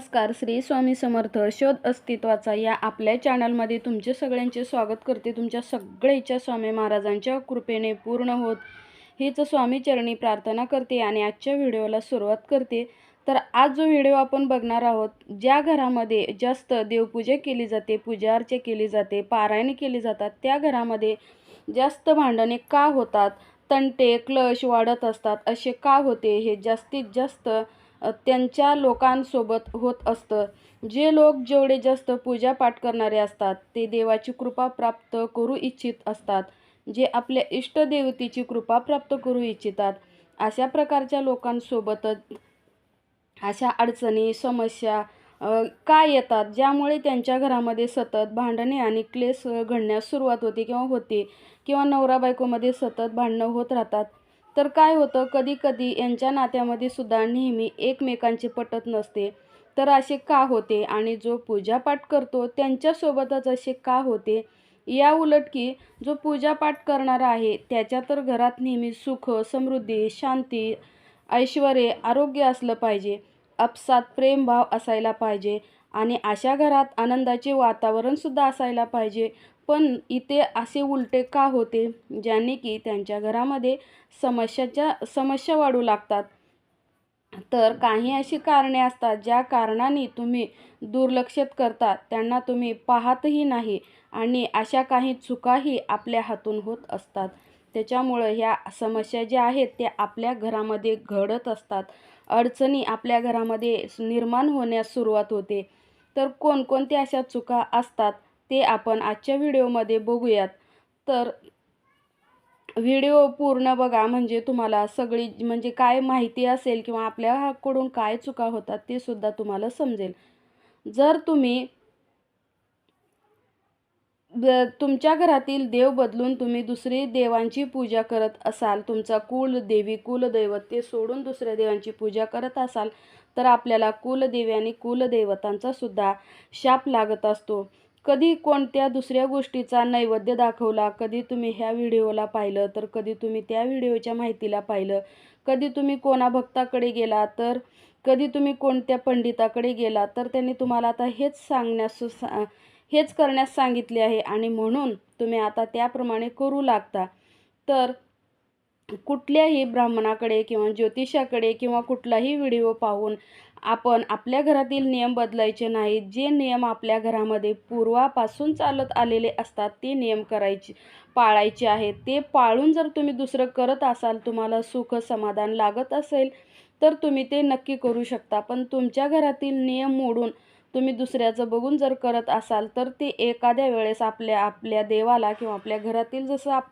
नमस्कार श्री स्वामी समर्थ शोध अस्तित्वाचा या आपल्या चॅनलमध्ये तुमचे सगळ्यांचे स्वागत करते. तुमच्या सगळ्या इच्छा स्वामी महाराजांच्या कृपेने पूर्ण होत. हीच स्वामी चरणी प्रार्थना करते आणि आजच्या व्हिडिओला सुरुवात करते. तर आज जो व्हिडिओ आपण बघणार आहोत ज्या घरामध्ये जास्त देवपूजा केली जाते पूजा अर्चा केली जाते पारायणे केली जातात त्या घरामध्ये जास्त भांडणे का होतात? तंटे क्लश वाढत असतात. असे का होते? हे जास्तीत जास्त त्यांच्या लोकांसोबत होत असतं. जे लोक जेवढे जास्त पूजापाठ करणारे असतात ते देवाची कृपा प्राप्त करू इच्छित असतात. जे आपल्या इष्टदेवतेची कृपा प्राप्त करू इच्छितात. अशा प्रकारच्या लोकांसोबतच अशा अडचणी समस्या का येतात ज्यामुळे त्यांच्या घरामध्ये सतत भांडणे आणि क्लेश घडण्यास सुरुवात होते किंवा होते किंवा नवरा बायकोमध्ये सतत भांडणं होत राहतात. तर काय होतं कधी कधी यांच्या नात्यामध्ये सुद्धा नेहमी एकमेकांचे पटत नसते. तर असे का होते आणि जो पूजापाठ करतो त्यांच्यासोबतच असे का होते? या उलट की जो पूजापाठ करणारा आहे त्याच्या तर घरात नेहमी सुख समृद्धी शांती ऐश्वर आरोग्य असलं पाहिजे. आपसात प्रेमभाव असायला पाहिजे. आणि अशा घरात आनंदाचे वातावरणसुद्धा असायला पाहिजे. पण इथे असे उलटे का होते? ज्याने की त्यांच्या घरामध्ये समस्याच्या समस्या वाढू लागतात. तर काही अशी कारणे असतात ज्या कारणाने तुम्ही दुर्लक्षित करता त्यांना तुम्ही पाहतही नाही आणि अशा काही चुकाही आपल्या हातून होत असतात. त्याच्यामुळं ह्या समस्या ज्या आहेत त्या आपल्या घरामध्ये घडत असतात. अडचणी आपल्या घरामध्ये निर्माण होण्यास सुरुवात होते. तर कोणकोणत्या अशा चुका असतात? ते आपण आजच्या व्हिडिओमध्ये बघूयात. तर व्हिडिओ पूर्ण बघा म्हणजे तुम्हाला सगळी म्हणजे काय माहिती असेल किंवा आपल्याकडून काय चुका होतात ते सुद्धा तुम्हाला समजेल. जर तुम्ही तुमच्या घरातील देव बदलून तुम्ही दुसरी देवांची पूजा करत असाल तुमचा कुल देवी कुलदैवत ते सोडून दुसऱ्या देवांची पूजा करत असाल तर आपल्याला कुलदेवी आणि कुलदैवतांचा सुद्धा शाप लागत असतो. कधी कोणत्या दुसऱ्या गोष्टीचा नैवेद्य दाखवला कधी तुम्ही ह्या व्हिडिओला पाहिलं तर कधी तुम्ही त्या व्हिडिओच्या माहितीला पाहिलं कधी तुम्ही कोणा भक्ताकडे गेला तर कधी तुम्ही कोणत्या पंडिताकडे गेला तर त्यांनी तुम्हाला आता हेच सांगण्यास सा- हेच करण्यास सांगितले आहे आणि म्हणून तुम्ही आता त्याप्रमाणे करू लागता. तर कुठल्याही ब्राह्मणाकडे किंवा ज्योतिषाकडे किंवा कुठलाही व्हिडिओ पाहून आपण आपल्या घरातील नियम बदलायचे नाहीत जे नियम आपल्या घरामध्ये पूर्वापासून चालत आलेले असतात ते नियम करायचे पाळायचे आहेत. ते पाळून जर तुम्ही दुसरं करत असाल तुम्हाला सुख समाधान लागत असेल तर तुम्ही ते नक्की करू शकता. पण तुमच्या घरातील नियम मोडून तुम्ही दुसऱ्याचं बघून जर करत असाल तर ते एखाद्या वेळेस आपल्या आपल्या देवाला किंवा आपल्या घरातील जसं आप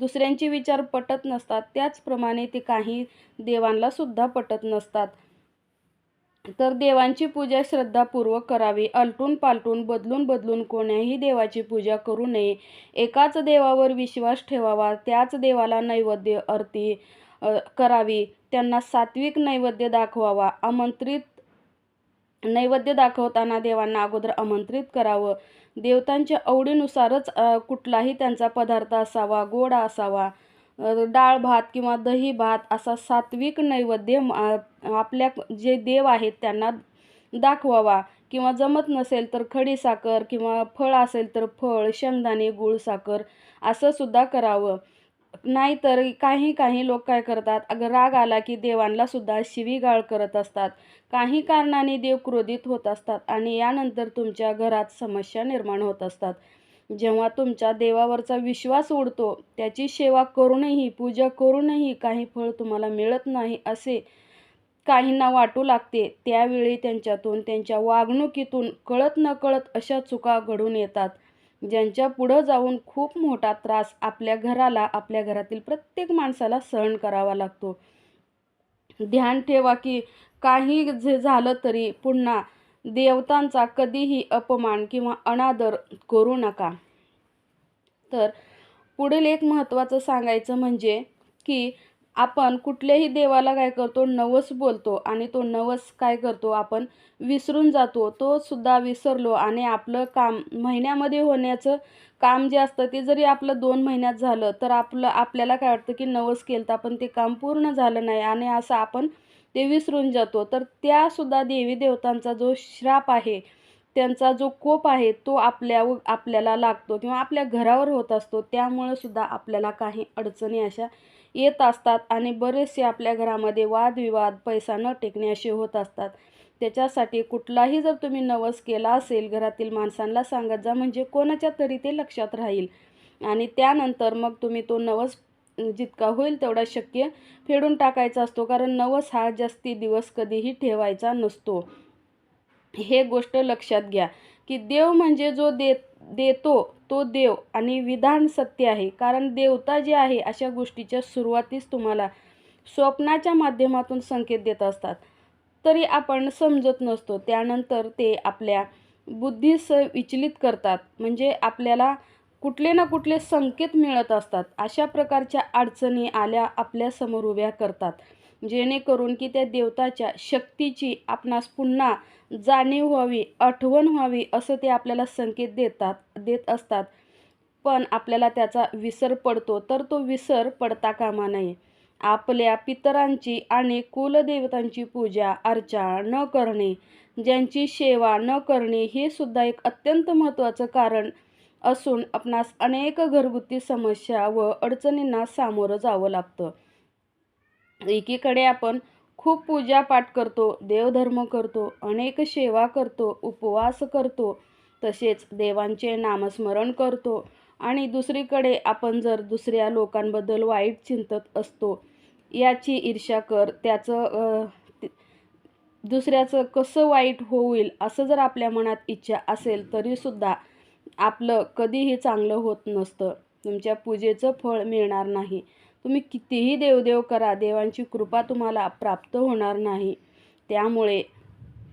दुसऱ्यांचे विचार पटत नसतात. त्याचप्रमाणे ते काही देवांना सुद्धा पटत नसतात. तर देवांची पूजा श्रद्धापूर्वक करावी. अलटून पालटून बदलून बदलून कोण्याही देवाची पूजा करू नये. एकाच देवावर विश्वास ठेवावा. त्याच देवाला नैवेद्य अर्ती करावी. त्यांना सात्विक नैवेद्य दाखवावा. आमंत्रित नैवेद्य दाखवताना देवांना अगोदर आमंत्रित करावं. देवतांच्या आवडीनुसारच कुठलाही त्यांचा पदार्थ असावा गोडा असावा डाळ भात किंवा दही भात असा सात्विक नैवेद्य आपल्या जे देव आहेत त्यांना दाखवावा. किंवा जमत नसेल तर खडी साखर किंवा फळ असेल तर फळ शेंगदाणे गूळ साखर असं सुद्धा करावं. नाहीतर काही काही लोक काय करतात? अगर राग आला की देवांना सुद्धा शिवीगाळ करत असतात. काही कारणाने देव क्रोधित होत असतात आणि यानंतर तुमच्या घरात समस्या निर्माण होत असतात. जेव्हा तुमच्या देवावरचा विश्वास उडतो त्याची सेवा करूनही पूजा करूनही काही फळ तुम्हाला मिळत नाही असे काहींना वाटू लागते. त्यावेळी त्यांच्यातून त्यांच्या वागणुकीतून कळत नकळत अशा चुका घडून येतात. ज्यांच्या पुढं जाऊन खूप मोठा त्रास आपल्या घराला आपल्या घरातील प्रत्येक माणसाला सहन करावा लागतो. ध्यान ठेवा की काही जे झालं तरी पुन्हा देवतांचा कधीही अपमान किंवा अनादर करू नका. तर पुढील एक महत्त्वाचं सांगायचं म्हणजे की आपण कुठल्याही देवाला काय करतो नवस बोलतो आणि तो नवस काय करतो आपण विसरून जातो. तो सुद्धा विसरलो आणि आपलं काम महिन्यामध्ये होण्याचं काम जे असतं ते जरी आपलं दोन महिन्यात झालं तर आपलं आपल्याला काय वाटतं की नवस केलं तर पण ते काम पूर्ण झालं नाही आणि असं आपण ते विसरून जातो. तर त्यासुद्धा देवी देवतांचा जो श्राप आहे त्यांचा जो कोप आहे तो आपल्या आपल्याला लागतो किंवा आपल्या घरावर होत असतो. त्यामुळं सुद्धा आपल्याला काही अडचणी अशा येत असतात आणि बरेचसे आपल्या घरामध्ये वादविवाद पैसा न टेकणे असे होत असतात. त्याच्यासाठी कुठलाही जर तुम्ही नवस केला असेल घरातील माणसांना सांगत जा म्हणजे कोणाच्या तरी ते लक्षात राहील. आणि त्यानंतर मग तुम्ही तो नवस जितका होईल तेवढा शक्य फेडून टाकायचा असतो कारण नवस हा जास्ती दिवस कधीही ठेवायचा नसतो. हे गोष्ट लक्षात घ्या. की देव म्हणजे जो देत देतो तो देव आणि विधान सत्य आहे. कारण देवता जे आहे अशा गोष्टीच्या सुरुवातीस तुम्हाला स्वप्नाच्या माध्यमातून संकेत देत असतात. तरी आपण समजत नसतो. त्यानंतर ते आपल्या बुद्धीस विचलित करतात. म्हणजे आपल्याला कुठले ना कुठले संकेत मिळत असतात. अशा प्रकारच्या अडचणी आल्या आपल्यासमोर उभ्या करतात. जेणेकरून की त्या देवताच्या शक्तीची आपणास पुन्हा जाणीव व्हावी आठवण व्हावी असं ते आपल्याला संकेत देतात देत असतात. पण आपल्याला त्याचा विसर पडतो तर तो विसर पडता कामा नये. आपल्या पितरांची आणि कुलदेवतांची पूजा अर्चा न करणे ज्यांची सेवा न करणे हे सुद्धा एक अत्यंत महत्त्वाचं कारण असून आपणास अनेक घरगुती समस्या व अडचणींना सामोरं जावं लागतं. एकीकडे आपण खूप पूजापाठ करतो देवधर्म करतो अनेक सेवा करतो उपवास करतो तसेच देवांचे नामस्मरण करतो आणि दुसरीकडे आपण जर दुसऱ्या लोकांबद्दल वाईट चिंतत असतो याची ईर्ष्या कर त्याचं दुसऱ्याचं कसं वाईट होईल असं जर आपल्या मनात इच्छा असेल तरीसुद्धा आपलं कधीही चांगलं होत नसतं. तुमच्या पूजेचं फळ मिळणार नाही. तुम्ही कितीही देवदेव करा देवांची कृपा तुम्हाला प्राप्त होणार नाही. त्यामुळे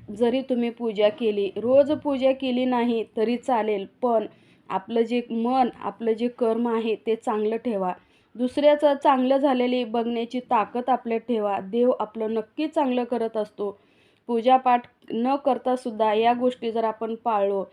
जरी तुम्ही पूजा केली रोज पूजा केली नाही तरी चालेल पण आपलं जे मन आपलं जे कर्म आहे ते चांगलं ठेवा. दुसऱ्याचं चांगलं झालेले बघण्याची ताकद आपल्यात ठेवा. देव आपलं नक्की चांगलं करत असतो. पूजापाठ न करतासुद्धा या गोष्टी जर आपण पाळलो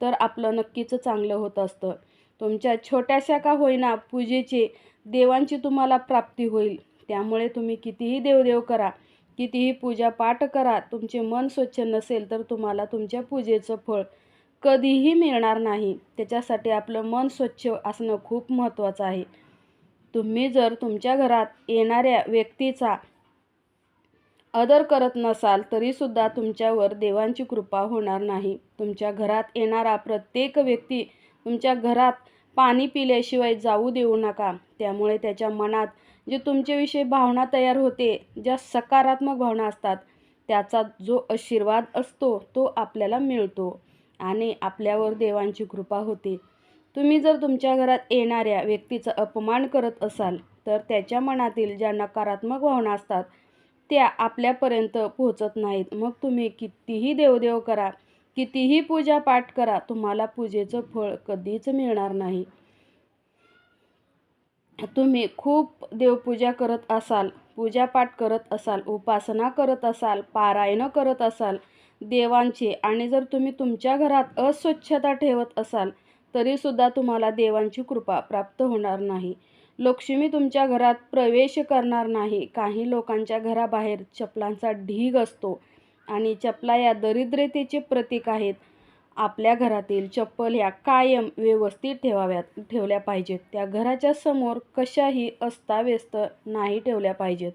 तर आपलं नक्कीच चांगलं होत असतं. तुमच्या छोट्याशा का होईना पूजेचे देवांची तुम्हाला प्राप्ती होईल. त्यामुळे तुम्ही कितीही देवदेव करा कितीही पूजा पाठ करा तुमचे मन स्वच्छ नसेल तर तुम्हाला तुमच्या पूजेचं फळ कधीही मिळणार नाही. त्याच्यासाठी आपलं मन स्वच्छ असणं खूप महत्त्वाचं आहे. तुम्ही जर तुमच्या घरात येणाऱ्या व्यक्तीचा आदर करत नसाल तरीसुद्धा तुमच्यावर देवांची कृपा होणार नाही. तुमच्या घरात येणारा प्रत्येक व्यक्ती तुमच्या घरात पाणी पिल्याशिवाय जाऊ देऊ नका. त्यामुळे त्याच्या मनात जे तुमच्याविषयी भावना तयार होते ज्या सकारात्मक भावना असतात त्याचा जो आशीर्वाद असतो तो आपल्याला मिळतो आणि आपल्यावर देवांची कृपा होते. तुम्ही जर तुमच्या घरात येणाऱ्या व्यक्तीचा अपमान करत असाल तर त्याच्या मनातील ज्या नकारात्मक भावना असतात त्या आपल्यापर्यंत पोहोचत नाहीत. मग तुम्ही कितीही देवदेव करा कितीही पूजा पाठ करा तुम्हाला पूजेचं फळ कधीच मिळणार नाही. तुम्ही खूप देवपूजा करत असाल पूजापाठ करत असाल उपासना करत असाल पारायणं करत असाल देवांचे आणि जर तुम्ही तुमच्या घरात अस्वच्छता ठेवत असाल तरीसुद्धा तुम्हाला देवांची कृपा प्राप्त होणार नाही. लक्ष्मी तुमच्या घरात प्रवेश करणार नाही. काही लोकांच्या घराबाहेर चपलांचा ढीग असतो. आणि चपला या दरिद्रतेचे प्रतीक आहेत. आपल्या घरातील चप्पल ह्या कायम व्यवस्थित ठेवाव्यात ठेवल्या पाहिजेत. त्या घराच्या समोर कशाही अस्ताव्यस्त नाही ठेवल्या पाहिजेत.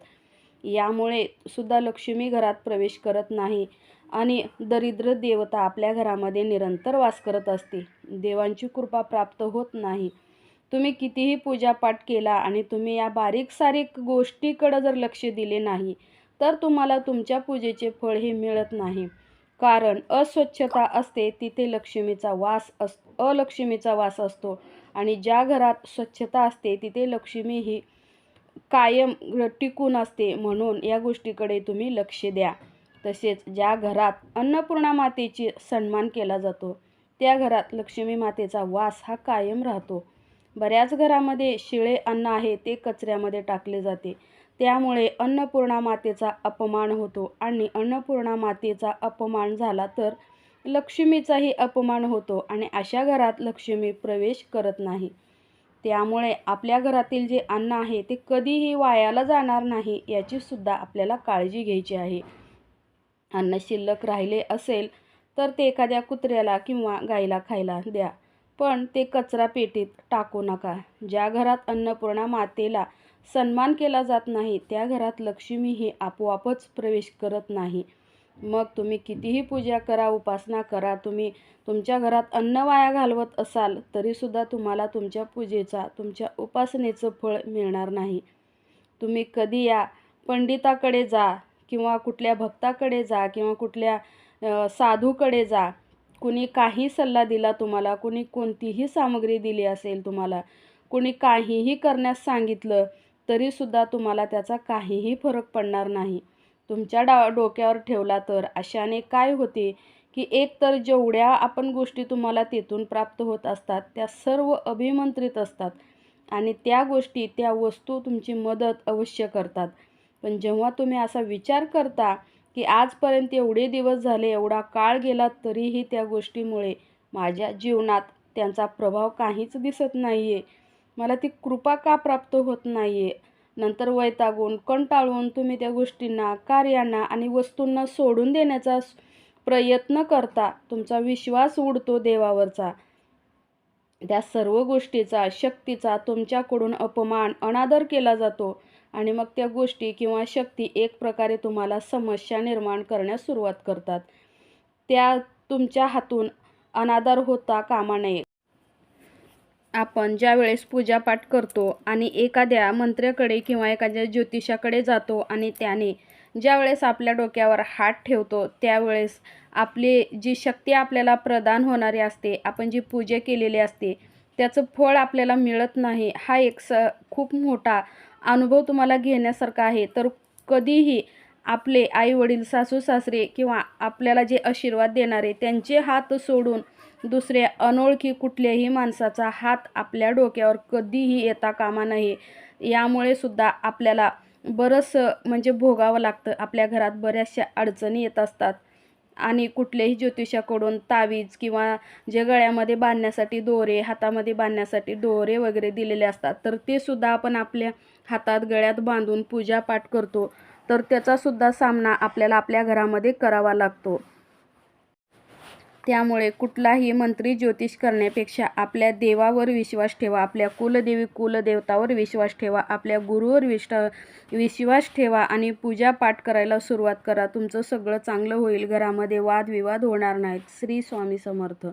यामुळे सुद्धा लक्ष्मी घरात प्रवेश करत नाही आणि दरिद्र देवता आपल्या घरामध्ये निरंतर वास करत असते. देवांची कृपा प्राप्त होत नाही. तुम्ही कितीही पूजापाठ केला आणि तुम्ही या बारीक सारीक गोष्टीकडं जर लक्ष दिले नाही तर तुम्हाला तुमच्या पूजेचे फळ हे मिळत नाही. कारण अस्वच्छता असते तिथे लक्ष्मीचा वास अस अलक्ष्मीचा वास असतो. आणि ज्या घरात स्वच्छता असते तिथे लक्ष्मी ही कायम टिकून असते. म्हणून या गोष्टीकडे तुम्ही लक्ष द्या. तसेच ज्या घरात अन्नपूर्णा मातेची सन्मान केला जातो त्या घरात लक्ष्मी मातेचा वास हा कायम राहतो. बऱ्याच घरामध्ये शिळे अन्न आहे ते कचऱ्यामध्ये टाकले जाते. त्यामुळे अन्नपूर्णा मातेचा अपमान होतो. आणि अन्नपूर्णा मातेचा अपमान झाला तर लक्ष्मीचाही अपमान होतो आणि अशा घरात लक्ष्मी प्रवेश करत नाही. त्यामुळे आपल्या घरातील जे अन्न आहे ते कधीही वायाला जाणार नाही याचीसुद्धा आपल्याला काळजी घ्यायची आहे. अन्न शिल्लक राहिले असेल तर ते एखाद्या कुत्र्याला किंवा गाईला खायला द्या. पण ते कचरा पेटीत टाकू नका. ज्या घरात अन्नपूर्णा मातेला सन्मान केला जात नाही त्या घरात लक्ष्मी ही आपोआपच प्रवेश करत नाही. मग तुम्ही कितीही पूजा करा उपासना करा तुम्ही तुमच्या घरात अन्न वाया घालवत असाल तरीसुद्धा तुम्हाला तुमच्या पूजेचा तुमच्या उपासनेचं फळ मिळणार नाही. तुम्ही कधी या पंडिताकडे जा किंवा कुठल्या भक्ताकडे जा किंवा कुठल्या साधूकडे जा कुणी काही सल्ला दिला तुम्हाला कुणी कोणतीही सामग्री दिली असेल तुम्हाला कुणी काहीही करण्यास सांगितलं तरीसुद्धा तुम्हाला त्याचा काहीही फरक पडणार नाही. तुमच्या डा डोक्यावर ठेवला तर अशाने काय होते की एक तर जेवढ्या आपण गोष्टी तुम्हाला तिथून प्राप्त होत असतात त्या सर्व अभिमंत्रित असतात आणि त्या गोष्टी त्या वस्तू तुमची मदत अवश्य करतात. पण जेव्हा तुम्ही असा विचार करता की आजपर्यंत एवढे दिवस झाले एवढा काळ गेला तरीही त्या गोष्टीमुळे माझ्या जीवनात त्यांचा प्रभाव काहीच दिसत नाही आहे मला ती कृपा का प्राप्त होत नाही आहे नंतर वैतागून कंटाळून तुम्ही त्या गोष्टींना कार्यांना आणि वस्तूंना सोडून देण्याचा प्रयत्न करता. तुमचा विश्वास उडतो देवावरचा. त्या सर्व गोष्टीचा शक्तीचा तुमच्याकडून अपमान अनादर केला जातो आणि मग त्या गोष्टी किंवा शक्ती एक प्रकारे तुम्हाला समस्या निर्माण करण्यास सुरुवात करतात. त्या तुमच्या हातून अनादर होता कामा नये. आपण ज्यावेळेस पूजापाठ करतो आणि एखाद्या मंत्र्याकडे किंवा एखाद्या ज्योतिषाकडे जातो आणि त्याने ज्यावेळेस आपल्या डोक्यावर हात ठेवतो त्यावेळेस आपली जी शक्ती आपल्याला प्रदान होणारी असते आपण जी पूजा केलेली असते त्याचं फळ आपल्याला मिळत नाही हा एक स खूप मोठा अनुभव तुम्हाला घेण्यासारखा आहे. तर कधीही आपले आई वडील सासू सासरे किंवा आपल्याला जे आशीर्वाद देणारे त्यांचे हात सोडून दुसऱ्या अनोळखी कुठल्याही माणसाचा हात आपल्या डोक्यावर कधीही येता कामा नये. यामुळे सुद्धा आपल्याला बरंचसं म्हणजे भोगावं लागतं. आपल्या घरात बऱ्याचशा अडचणी येत असतात. आणि कुठल्याही ज्योतिषाकडून तावीज किंवा जे गळ्यामध्ये बांधण्यासाठी दोरे हातामध्ये बांधण्यासाठी दोरे वगैरे दिलेले असतात तर ते सुद्धा आपण आपल्या हातात गळ्यात बांधून पूजापाठ करतो. तर त्याचासुद्धा सामना आपल्याला आपल्या घरामध्ये करावा लागतो. त्यामुळे कुठलाही मंत्री ज्योतिष करण्यापेक्षा आपल्या देवावर विश्वास ठेवा आपल्या कुलदेवी कुलदेवतावर विश्वास ठेवा आपल्या गुरुवर विश्व विश्वास ठेवा आणि पूजापाठ करायला सुरुवात करा. तुमचं सगळं चांगलं होईल. घरामध्ये वादविवाद होणार नाहीत. श्री स्वामी समर्थ.